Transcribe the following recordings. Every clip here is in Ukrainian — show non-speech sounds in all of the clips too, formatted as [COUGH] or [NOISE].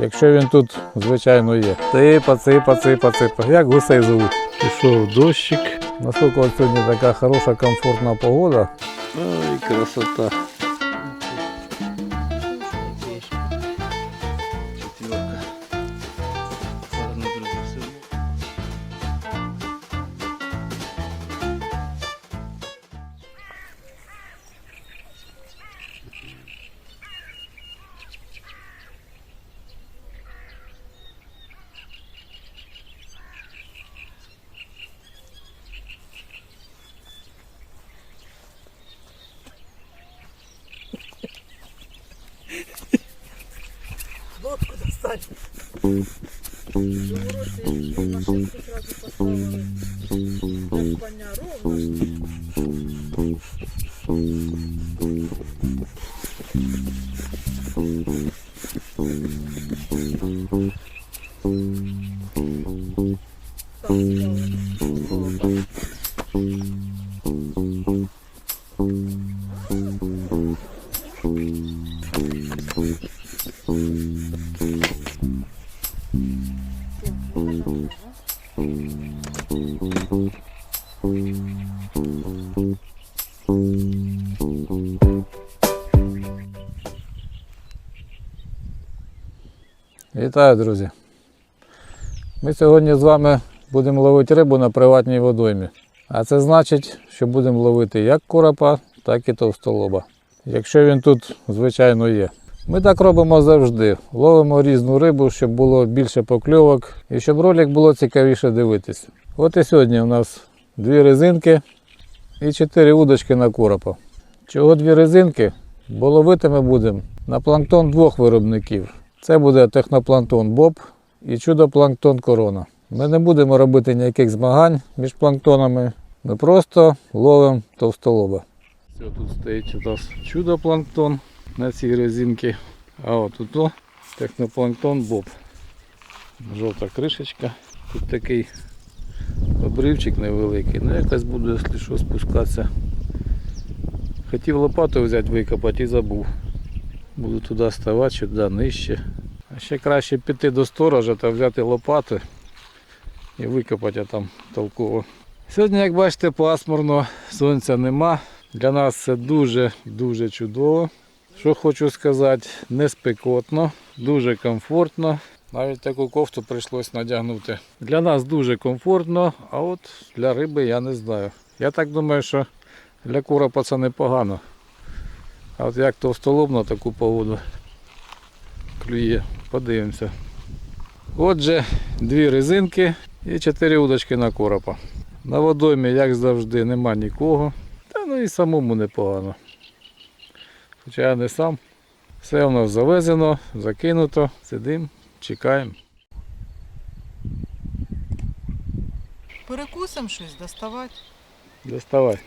Якщо він тут, звичайно, є. Ципа, ципа, ципа, ципа. Як гусей зовуть? Пішов дощик. Наскільки от сьогодні така хороша, комфортна погода. Ой, красота. Лодку достать. Коня Вітаю, друзі. Ми сьогодні з вами будемо ловити рибу на приватній водоймі. А це значить, що будемо ловити як коропа, так і товстолоба. Якщо він тут, звичайно, є. Ми так робимо завжди. Ловимо різну рибу, щоб було більше покльовок і щоб ролик було цікавіше дивитися. От і сьогодні у нас дві резинки і чотири удочки на коропа. Чого дві резинки? Бо ловити ми будемо на планктон двох виробників. Це буде технопланктон Боб і чудопланктон Корона. Ми не будемо робити ніяких змагань між планктонами. Ми просто ловимо товстолоба. Все, тут стоїть у нас чудопланктон на цій резинці. А от тут технопланктон Боб. Жовта кришечка. Тут такий обривчик невеликий. Ну якось буду, якщо що, спускатися. Хотів лопату взяти, викопати і забув. Буду туди ставати, сюди нижче. А ще краще піти до сторожа та взяти лопати і викопати там толково. Сьогодні, як бачите, пасмурно, сонця нема. Для нас це дуже-дуже чудово. Що хочу сказати, не спекотно, дуже комфортно. Навіть таку кофту прийшлось надягнути. Для нас дуже комфортно, а от для риби я не знаю. Я так думаю, що для це непогано. А от як товстолоб на таку погоду клює, подивимося. Отже, дві резинки і чотири удочки на коропа. На водоймі, як завжди, нема нікого. Та ну і самому непогано. Хоча я не сам. Все у нас завезено, закинуто, сидимо, чекаємо. Перекусимо щось, доставати. Доставай.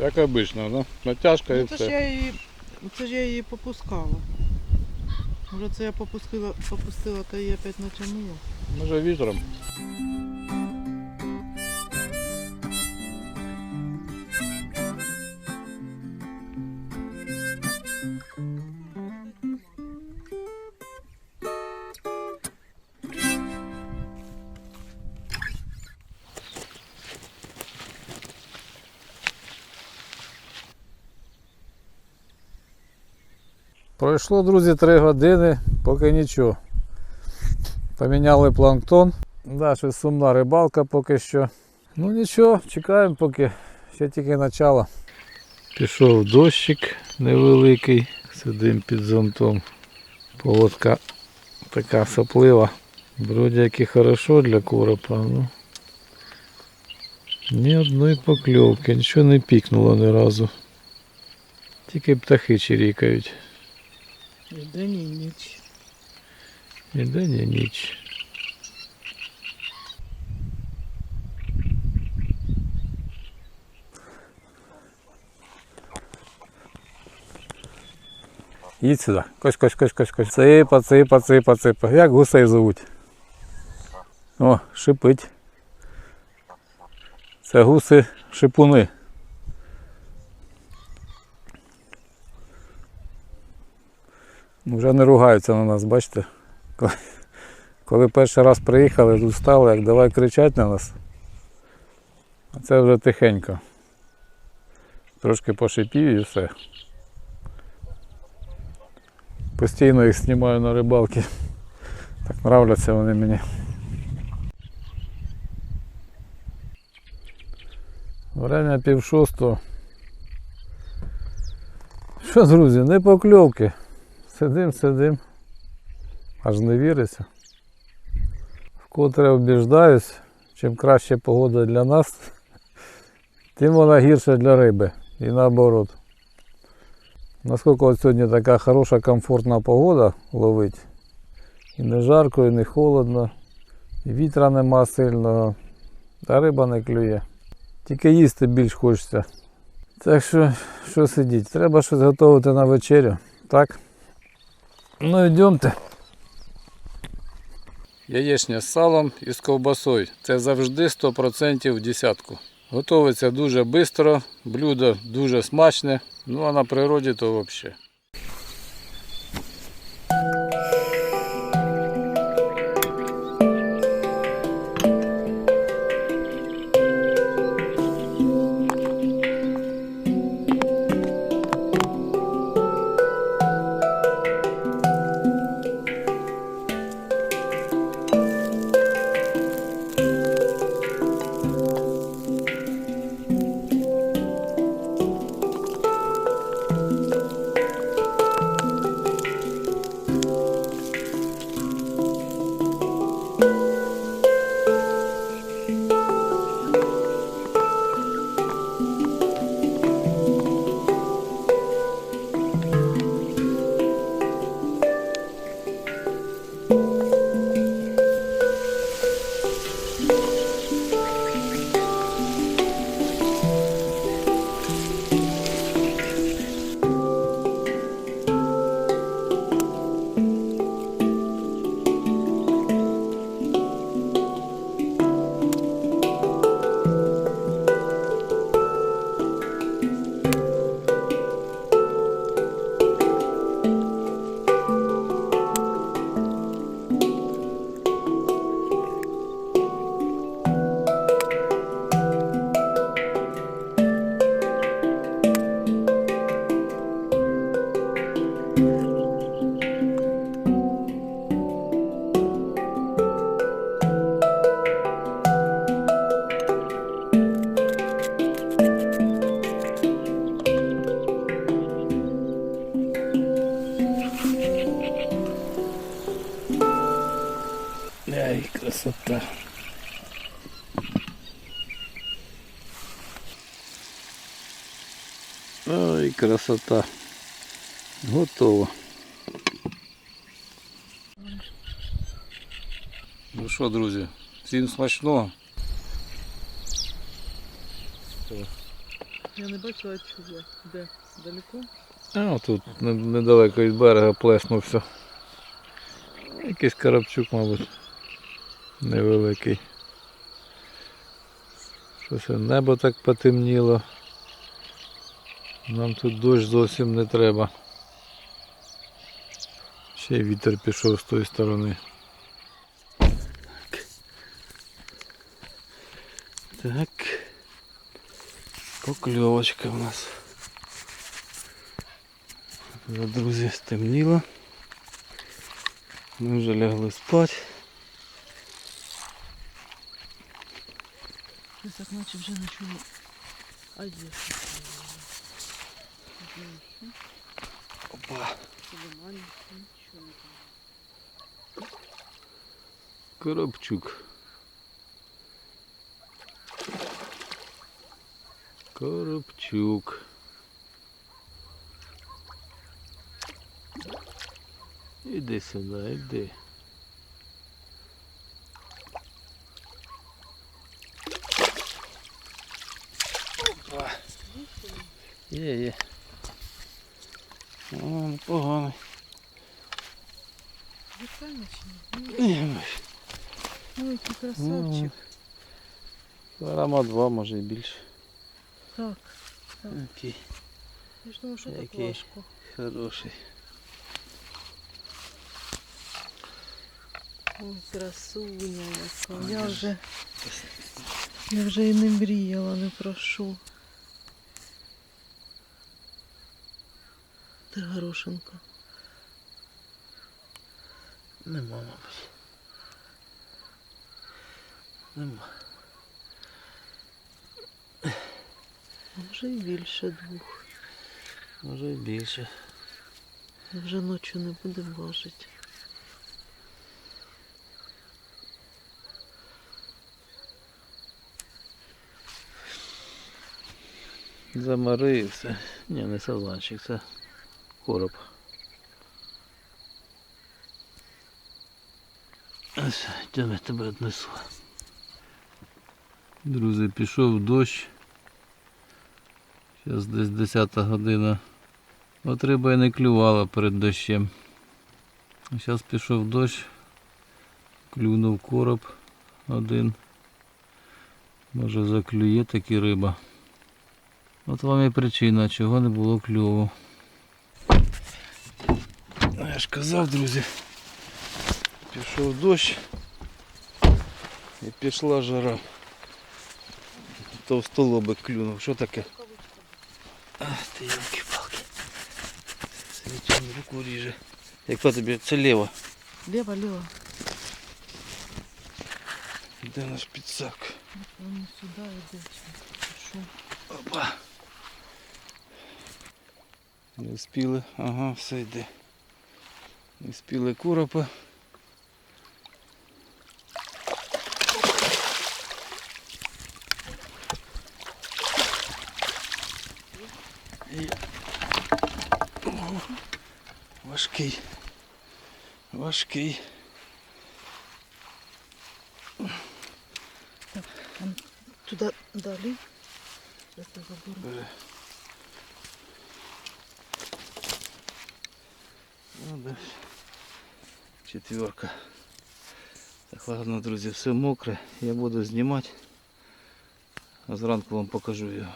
Як обично, да? Натяжка і Ну, це ж все. я її, це ж я її попускала. Може це я попустила, попустила, та її опять натягнула. Може вітром. Пройшло, друзі, три години, поки нічого. Поміняли планктон. Да, щось сумна рибалка поки що. Ну нічого, чекаємо поки. Ще тільки начало. Пішов дощик невеликий. Сидимо під зонтом. Поводка така соплива. Вроді як і хорошо для коропа. Ну. Ні одної покльовки, нічого не пікнуло ні разу. Тільки птахи чирікають. І ніч. І день ніч. Їдь сюди. Кось, кось, кось, кось, кось. Ципа, ципа, ципа, ципа. Як гусей зовуть? О, шипить. Це гуси шипуни. Вже не ругаються на нас, бачите? Коли, перший раз приїхали, тут стали, як давай кричать на нас. А це вже тихенько. Трошки пошипів і все. Постійно їх знімаю на рибалки. Так нравляться вони мені. Время пів шостого. Що, друзі, не покльовки. Сидим, сидим. Аж не віриться. Вкотре обіждаюсь, чим краще погода для нас, [LAUGHS] тим вона гірша для риби. І наоборот. Наскільки от сьогодні така хороша, комфортна погода ловить. І не жарко, і не холодно, і вітра нема сильного, та риба не клює. Тільки їсти більш хочеться. Так що, що сидіть? Треба щось готувати на вечерю. Так? Ну йдемте. Яєчня з салом і з ковбасою. Це завжди 100% в десятку. Готовиться дуже швидко, блюдо дуже смачне, ну а на природі то взагалі. Ой, красота. Готово. Ну що, друзі, всім смачного. Я не бачила чого. Де? Далеко? А, тут недалеко від берега плеснувся. Якийсь карабчук, мабуть. Невеликий. Щось небо так потемніло. Нам тут дощ зовсім не треба. Ще й вітер пішов з тої сторони. Так. Покльовочка у нас. Друзі, стемніло. Ми вже лягли спати. Так наче вже не. А є. Опа. Коробчук. Коробчук. Іди сюди, іди. Є, є. О, непоганий. Вітальна чи ні? Ні, Ой, який красавчик. Грама два, може і більше. Так, Окей, я ж думаю, що так Який? важко. хороший. Ой, красуня яка. Я вже, я вже і не мріяла, не прошу. Ти горошинка. Нема, мабуть. Нема. А вже і більше двох. Може і більше. Вже ночі не будемо важити. Замарився. Ні, не сазанчик, це короб. Ось, йдемо, тебе віднесу. Друзі, пішов дощ. Зараз десь 10 година. От риба і не клювала перед дощем. Зараз пішов дощ. Клюнув короб один. Може заклює таки риба. От вам і причина, чого не було кльову. Ну, Я ж казав, друзі. Пішов дощ і пішла жара. Товстолобик клюнув. Що таке? Ах ти ялки-палки. Свічем руку ріже. Яка тобі? Це ліва. Лево, лево. Де наш підсак? Вони сюди йде. Опа. Не встигли, ага, все йде. Не встигли коропа. Важкий. Важкий. Туди далі. Зараз я заберу. Бери. Ну, да. Четверка. Так, ладно, друзі, все мокре. Я буду знімати. А зранку вам покажу його.